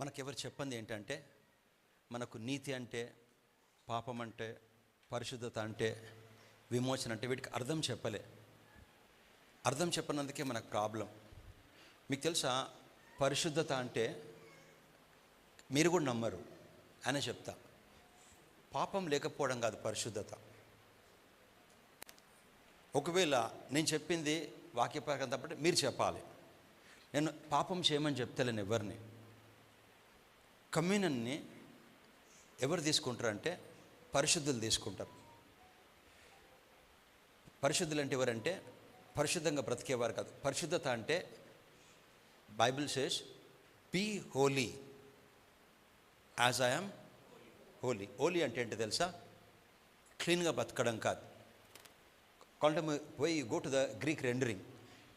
మనకెవరు చెప్పంది ఏంటంటే మనకు నీతి అంటే పాపం అంటే పరిశుద్ధత అంటే విమోచన అంటే వీటికి అర్థం చెప్పలే. అర్థం చెప్పనందుకే మనకు ప్రాబ్లం. మీకు తెలుసా? పరిశుద్ధత అంటే మీరు కూడా నమ్మరు. అని చెప్తా. పాపం లేకపోవడం కాదు పరిశుద్ధత. ఒకవేళ నేను చెప్పింది వాక్యప్రకారం తప్పటి మీరు చెప్పాలి. నేను పాపం చేయమని చెప్తలేను ఎవరిని. కమ్యూనన్ని ఎవరు తీసుకుంటారు అంటే పరిశుద్ధులు తీసుకుంటారు. పరిశుద్ధులు అంటే ఎవరంటే పరిశుద్ధంగా బ్రతికేవారు కాదు. పరిశుద్ధత అంటే Bible says be holy as I'm holy holy అంటే ఏంటి తెలుసా? క్లీన్గా బతకడం కాదు. కొంత పోయి go to the Greek rendering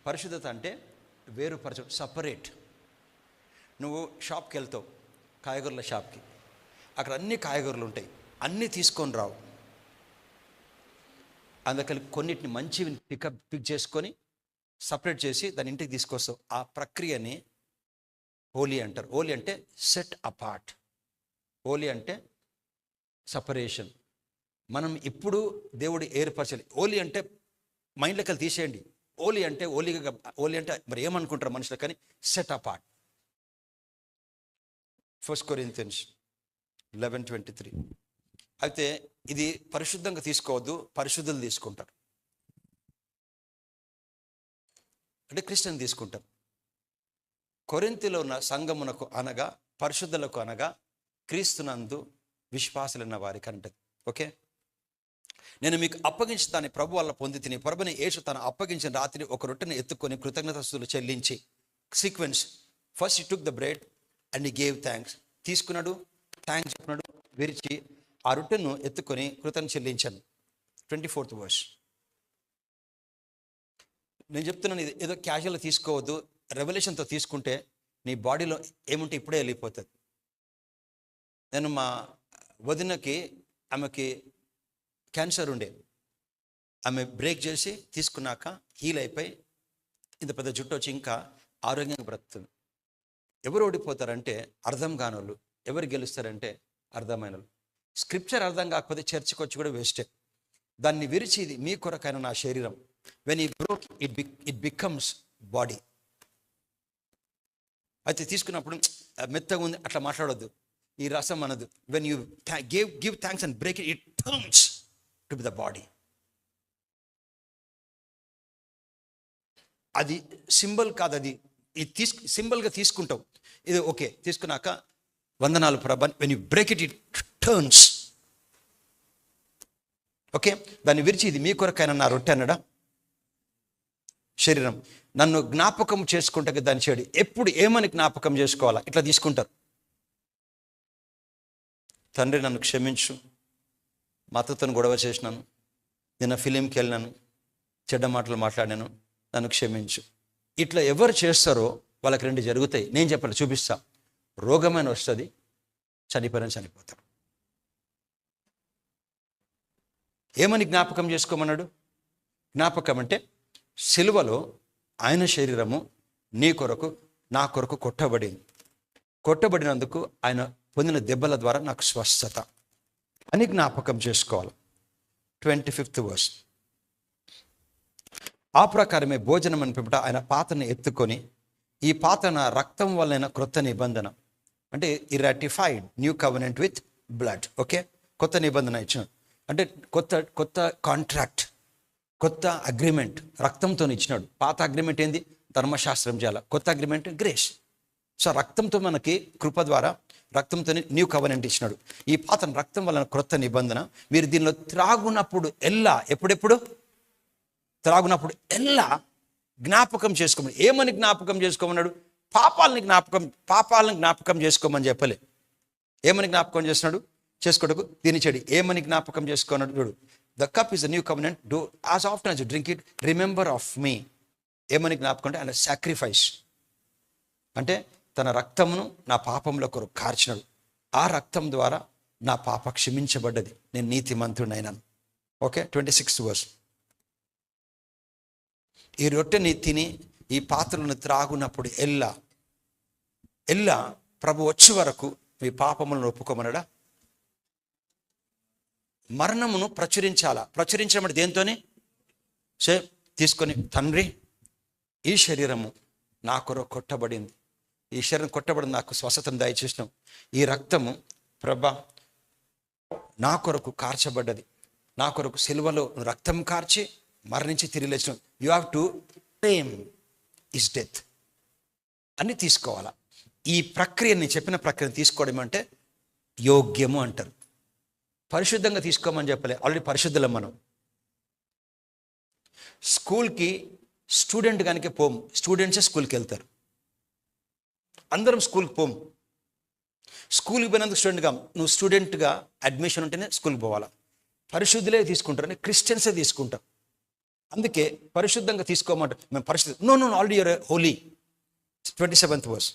పరిశుద్ధత అంటే వేరుపరచ సపరేట్ నువ్వు షాప్కి వెళ్తావు. కాయగూరల షాప్కి. అక్కడ అన్ని కాయగూరలు ఉంటాయి. అన్నీ తీసుకొని రావు. అందుకని కొన్నిటిని మంచివి పికప్ పిక్ చేసుకొని సపరేట్ చేసి దాని ఇంటికి తీసుకొస్తావు. ఆ ప్రక్రియని హోలీ అంటారు. హోలీ అంటే సెట్ అపార్ట్ హోలీ అంటే సపరేషన్ మనం ఇప్పుడు దేవుడు ఏర్పరచాలి. హోలీ అంటే మైండ్లోకి తీసేయండి. ఓలీ అంటే హోలీగా హోలీ అంటే మరి ఏమనుకుంటారు మనుషులు? కానీ set apart first Corinthians eleven twenty three అయితే ఇది పరిశుద్ధంగా తీసుకోవద్దు పరిశుద్ధులు తీసుకుంటారు. అంటే క్రిస్టియన్ తీసుకుంటారు. కొరింతిలో ఉన్న సంగమునకు అనగా పరిశుద్ధులకు అనగా క్రీస్తునందు విశ్వాసులున్న వారికి అంటది. ఓకే? నేను మీకు అప్పగించి దాని ప్రభు వల్ల పొంది తిని ప్రభుని యేసు తను అప్పగించిన రాత్రి ఒక రొట్టెను ఎత్తుకొని కృతజ్ఞతస్తులు చెల్లించి sequence first he took the bread and he gave thanks తీసుకున్నాడు థ్యాంక్స్ చెప్పినాడు విరిచి ఆ రొట్టెను ఎత్తుకొని కృతజ్ఞత చెల్లించాను. ట్వంటీ ఫోర్త్ వర్స్ నేను చెప్తున్నాను ఇది ఏదో క్యాజువల్గా తీసుకోవద్దు. రెవల్యూషన్తో తీసుకుంటే నీ బాడీలో ఏముంటే ఇప్పుడే వెళ్ళిపోతుంది. నేను మా వదినకి ఆమెకి క్యాన్సర్ ఉండే. ఆమె బ్రేక్ చేసి తీసుకున్నాక హీల్ అయిపోయి ఇంత పెద్ద జుట్టు వచ్చి ఇంకా ఆరోగ్యంగా బ్రతుకుతుంది. ఎవరు ఓడిపోతారంటే అర్థం కానోళ్ళు. ఎవరు గెలుస్తారంటే అర్థమైన వాళ్ళు స్క్రిప్చర్ అర్థం కాకపోతే చర్చికి వచ్చి కూడా వేస్టే. దాన్ని విరిచి ఇది మీ కొరకైన నా శరీరం. When he broke it be it becomes body అయితే తీసుకున్నప్పుడు మెత్తగా ఉంది అట్లా మాట్లాడొద్దు. ఈ రసం అనదు when you give give thanks and break it it turns to be the body అది సింబల్ కాదు అది ఇది తీసుకు సింబల్గా తీసుకుంటావు. ఇది ఓకే తీసుకున్నాక వందనాలు ప్రభా when you break it it turns okay దాన్ని విరిచి ఇది మీ కొరకైనా నా రొట్టె అన్నడా? శరీరం. నన్ను జ్ఞాపకం చేసుకుంటే దాన్ని చేయడు ఎప్పుడు ఏమని జ్ఞాపకం చేసుకోవాలా? ఇట్లా తీసుకుంటారు. తండ్రి నన్ను క్షమించు. మా అత్తతో గొడవ చేసినాను. నిన్న ఫిలింకి వెళ్ళినాను. చెడ్డ మాటలు మాట్లాడాను నన్ను క్షమించు. ఇట్లా ఎవరు చేస్తారో వాళ్ళకి రెండు జరుగుతాయి. నేను చెప్పాలి చూపిస్తా. రోగమైన వస్తుంది చనిపోయిన చనిపోతారు ఏమని జ్ఞాపకం చేసుకోమన్నాడు? జ్ఞాపకం అంటే సిలువలో ఆయన శరీరము నీ కొరకు నా కొరకు కొట్టబడింది. కొట్టబడినందుకు ఆయన పొందిన దెబ్బల ద్వారా నాకు స్వస్థత అని జ్ఞాపకం చేసుకోవాలి. Twenty fifth verse. ఆ ప్రకారమే భోజనం అని పిపట ఆయన పాత్రను ఎత్తుకొని ఈ పాత్రన రక్తం వలన క్రొత్త నిబంధన. అంటే ratified new covenant with blood okay కొత్త నిబంధన ఇచ్చిన. అంటే కొత్త కొత్త కాంట్రాక్ట్ కొత్త అగ్రిమెంట్ రక్తంతో ఇచ్చినాడు. పాత అగ్రిమెంట్ ఏంది? ధర్మశాస్త్రం చేయాలి. కొత్త అగ్రిమెంట్ గ్రేస్ సో రక్తంతో మనకి కృప ద్వారా రక్తంతో న్యూ కవర్నెంట్ ఇచ్చినాడు. ఈ పాత రక్తం వలన క్రొత్త నిబంధన. మీరు దీనిలో త్రాగునప్పుడు ఎల్లా ఎప్పుడెప్పుడు? త్రాగునప్పుడు ఎలా జ్ఞాపకం చేసుకోమని. ఏమని జ్ఞాపకం చేసుకోమన్నాడు? పాపాలని జ్ఞాపకం పాపాలను జ్ఞాపకం చేసుకోమని చెప్పలే. ఏమని జ్ఞాపకం చేస్తున్నాడు? చేసుకోటకు దీని చెడు ఏమని జ్ఞాపకం చేసుకున్నాడు చూడు. The cup is the new covenant do as after as drink it remember of me ఏమని జ్ఞాపకం అంటే ఆయన సాక్రిఫైస్ అంటే తన రక్తమును నా పాపంలో కొరకు కార్చినాడు. ఆ రక్తం ద్వారా నా పాప క్షమించబడ్డది. నేను నీతిమంతుడైనాను. ఓకే? Twenty sixth verse. ఈ రొట్టెని తిని ఈ పాత్రలను త్రాగునప్పుడు ఎల్లా ఎల్లా ప్రభు వచ్చే వరకు మీ పాపములను ఒప్పుకోమనడా? మరణమును ప్రచురించాలా? ప్రచురించడం దేంతోనే? సే తీసుకొని తండ్రి ఈ శరీరము నా కొరకు కొట్టబడింది. ఈ శరీరం కొట్టబడింది నాకు స్వస్థతను దయచేసినాం. ఈ రక్తము ప్రభా నా కొరకు కార్చబడ్డది. నా కొరకు సిలువలో నువ్వు రక్తం కార్చి మరణించి తిరిగి లేచిన you have to take is death. అని తీసుకోవాలా. ఈ ప్రక్రియ నేను చెప్పిన ప్రక్రియను తీసుకోవడం అంటే యోగ్యము అంటారు. పరిశుద్ధంగా తీసుకోమని చెప్పలే. ఆల్రెడీ పరిశుద్ధులం మనం. స్కూల్కి స్టూడెంట్ కనుక పోం. స్టూడెంట్సే స్కూల్కి వెళ్తారు. అందరం స్కూల్కి పోం. స్కూల్కి పోయినందుకు స్టూడెంట్గా నువ్వు స్టూడెంట్గా అడ్మిషన్ ఉంటేనే స్కూల్కి పోవాలా. పరిశుద్ధులే తీసుకుంటారని క్రిస్టియన్సే తీసుకుంటాం అందుకే పరిశుద్ధంగా తీసుకోమంటారు మేము పరిశుద్ధ no no already your holy twenty seventh verse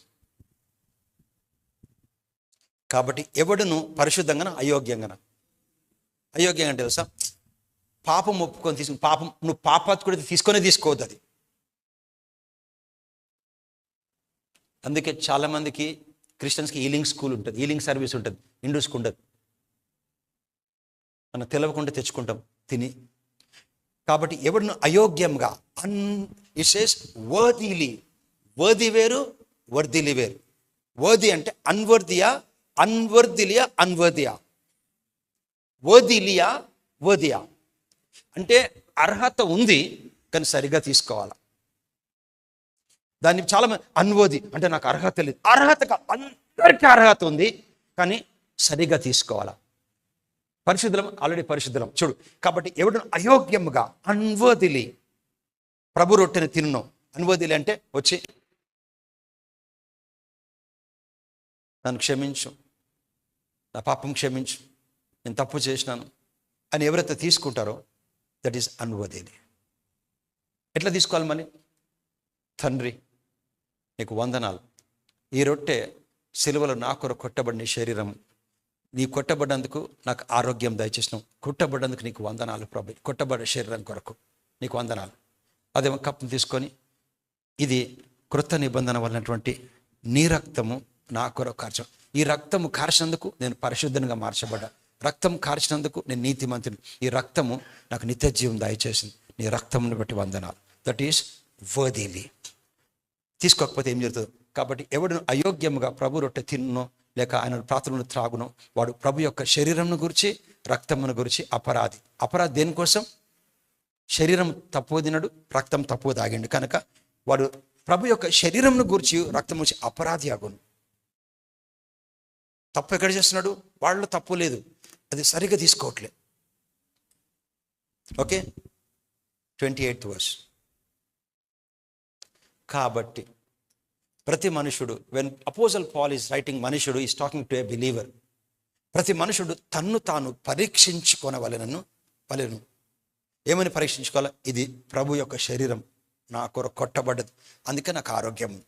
కాబట్టి ఎవడును పరిశుద్ధంగా అయోగ్యంగా అయోగ్యంగా అంటే తెలుసా? పాపం ఒప్పుకొని తీసుకుని పాపం నువ్వు పాపాత్ కూడా తీసుకొని తీసుకోవద్దు అది. అందుకే చాలామందికి క్రిస్టియన్స్కి ఈలింగ్ స్కూల్ ఉంటుంది ఈలింగ్ సర్వీస్ ఉంటుంది ఇండూస్కి ఉండదు. మనం తెలవకుండా తెచ్చుకుంటాం తిని కాబట్టి ఎవడును అయోగ్యంగా అన్ ఇసేస్ సేస్ వర్ది వేరు వర్దిలి వేరు. వర్ది అంటే అన్వర్దియా అన్వర్దిలియా అన్వర్దియా వర్దిలియా వర్దియా అంటే అర్హత ఉంది కానీ సరిగా తీసుకోవాలి. దాన్ని చాలా మంది అన్వోది అంటే నాకు అర్హత లేదు. అర్హతగా అందరికీ అర్హత ఉంది కానీ సరిగా తీసుకోవాలా. పరిశుద్ధులం ఆల్రెడీ పరిశుద్ధులం. చూడు కాబట్టి ఎవడను అయోగ్యముగా అన్వదిలి ప్రభు రొట్టెని తిన్ను. అన్వదిలి అంటే వచ్చి నన్ను క్షమించు నా పాపం క్షమించు నేను తప్పు చేసినాను అని ఎవరైతే తీసుకుంటారో దట్ ఈస్ అన్వదిలి. ఎట్లా తీసుకోవాలి మరి? తండ్రి నీకు వందనాలు. ఈ రొట్టె సిలువలో నా కొర కొట్టబడిన శరీరం నీ కొట్టబడ్డందుకు నాకు ఆరోగ్యం దయచేసినావు. కొట్టబడ్డందుకు నీకు వందనాలు ప్రభు. కొట్టబడ్డ శరీరం కొరకు నీకు వందనాలు. అదే కప్పును తీసుకొని ఇది కృత నిబంధన వలనటువంటి నీ రక్తము నా కొరకు కార్చం ఈ రక్తము కార్చినందుకు నేను పరిశుద్ధంగా మార్చబడ్డా. రక్తం కార్చినందుకు నేను నీతిమంతుని. ఈ రక్తము నాకు నిత్య జీవం దయచేసింది. నీ రక్తమును బట్టి వందనాలు. దట్ ఈస్ వర్దీలీ తీసుకోకపోతే ఏం జరుగుతుంది? కాబట్టి ఎవడు అయోగ్యముగా ప్రభు రొట్టె తిన్నో లేక ఆయన ప్రార్థనను త్రాగును. వాడు ప్రభు యొక్క శరీరంను గురించి రక్తమును గురించి అపరాధి. అపరాధి దేనికోసం శరీరం తప్పు తినడు రక్తం తప్పు తాగిండు కనుక వాడు ప్రభు యొక్క శరీరంను గురించి రక్తం గురించి అపరాధి అగును తప్పు ఎక్కడ చేస్తున్నాడు? వాళ్ళు తప్పు లేదు. అది సరిగా తీసుకోవట్లే. ఓకే? Twenty eighth verse. కాబట్టి ప్రతి మనుషుడు when apostle Paul is writing మనుషుడు is talking to a believer ప్రతి మనుషుడు తన్ను తాను పరీక్షించుకొనవలెనను వలెను. ఏమని పరీక్షించుకోవాలి? ఇది ప్రభు యొక్క శరీరం నా కొరకు కొట్టబడ్డది అందుకే నాకు ఆరోగ్యం.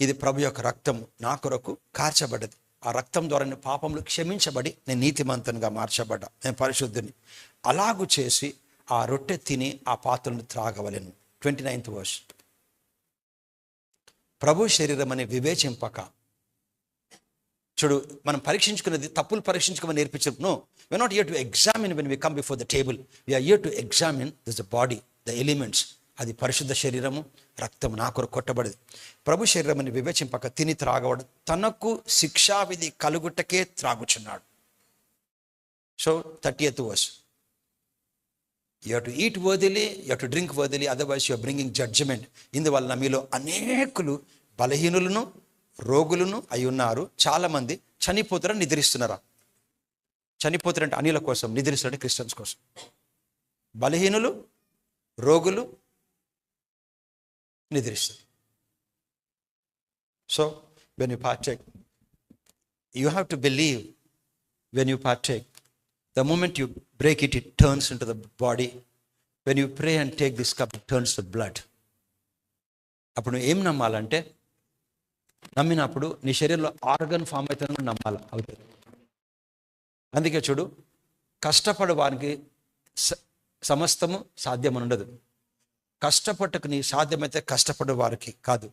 ఇది ప్రభు యొక్క రక్తం నా కొరకు కార్చబడ్డది. ఆ రక్తం ద్వారా నేను పాపములు క్షమించబడి నేను నీతిమంతునిగా మార్చబడ్డా నేను పరిశుద్ధుని. అలాగు చేసి ఆ రొట్టె తిని ఆ పాత్రను త్రాగవలెను. ట్వంటీ నైన్త్ వర్స్ ప్రభు శరీరం అని వివేచింపక. చూడు మనం పరీక్షించుకునేది తప్పులు పరీక్షించుకోమని నేర్పించదు no we not are to examine when we come before the table we're are to examine this the body the elements అది పరిశుద్ధ శరీరము రక్తము నా కొరకు కొట్టబడదు. ప్రభు శరీరం అని వివేచింపక తిని త్రాగవడు తనకు శిక్షావిధి కలుగుటకే త్రాగుచున్నాడు. So thirty eighth verse you to eat worthily you to drink worthily otherwise you're bringing judgement ఇందువలన మీలో అనేకులు బలహీనులను రోగులను అయి ఉన్నారు. చాలామంది చనిపోతారని నిద్రిస్తున్నారా? చనిపోతారంటే అనిల కోసం నిద్రిస్తారంటే క్రిస్టియన్స్ కోసం. బలహీనులు రోగులు నిద్రిస్తారు so when you partake you have to believe when you partake The moment you break it, it turns into the body. When you pray and take this cup, it turns to blood. అప్పుడు నువ్వు ఏం నమ్మాలంటే నమ్మినప్పుడు నీ శరీరంలో organ form అవుతుందని నమ్మాలి. అవుతుంది. అందుకే చూడు కష్టపడే వారికి సమస్తము సాధ్యం ఉండదు కష్టపడకు నీ సాధ్యమైతే కష్టపడే వారికి కాదు.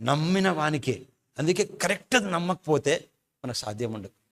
నమ్మిన వానికే. అందుకే కరెక్ట్ నమ్మకపోతే మనకు సాధ్యం ఉండదు